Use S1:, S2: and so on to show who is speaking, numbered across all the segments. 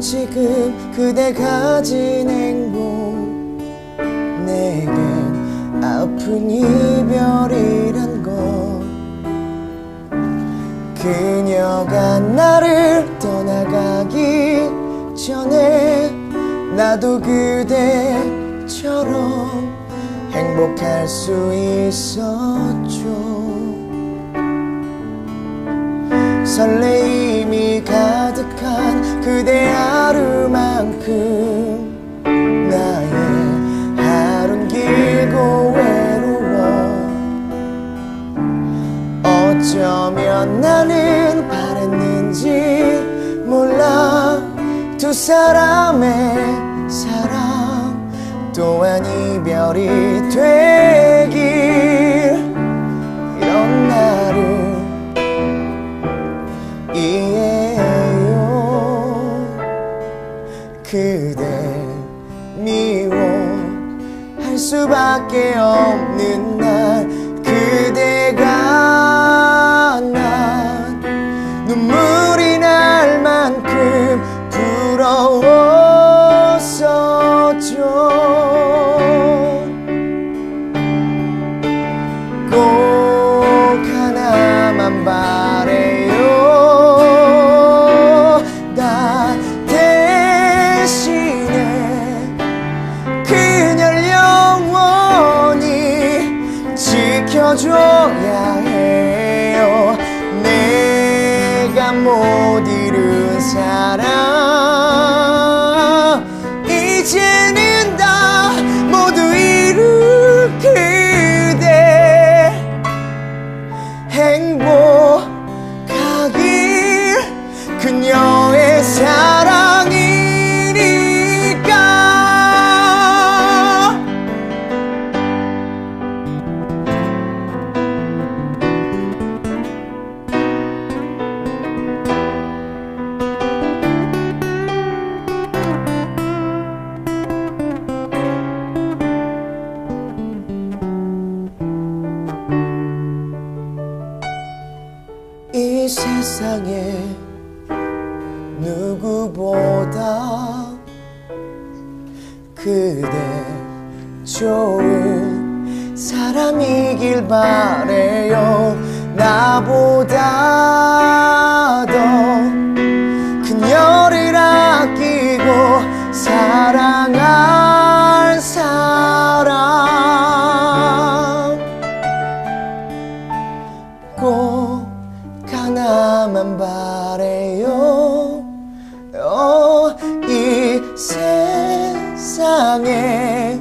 S1: 지금 그대 가진 행복 내겐 아픈 이별이란 것. 그녀가 나를 떠나가기 전에 나도 그대처럼 행복할 수 있었죠. 그대 하루만큼 나의 하룬 길고 외로워. 어쩌면 나는 바랬는지 몰라. 두 사람의 사랑 또한 이별이 되 그대 미워할 수밖에 없는 날 그대가 지켜줘야 해요. 내가 못 이룬 사랑. 이제는 다 모두 이룰 그대. 행복 세상에 누구보다 그대 좋은 사람이길 바래요. 나보다 세상에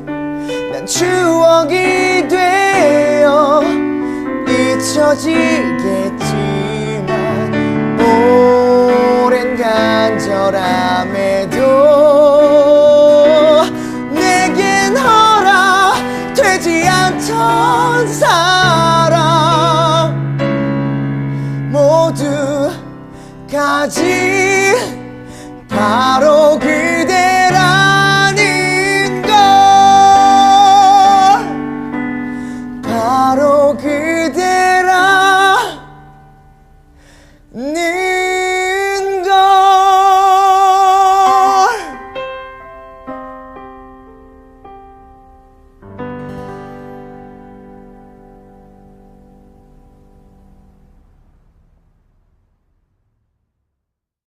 S1: 난 추억이 되어 잊혀지겠지만 오랜 간절함에도 내겐 허락되지 않던 사랑 모두 가진 바로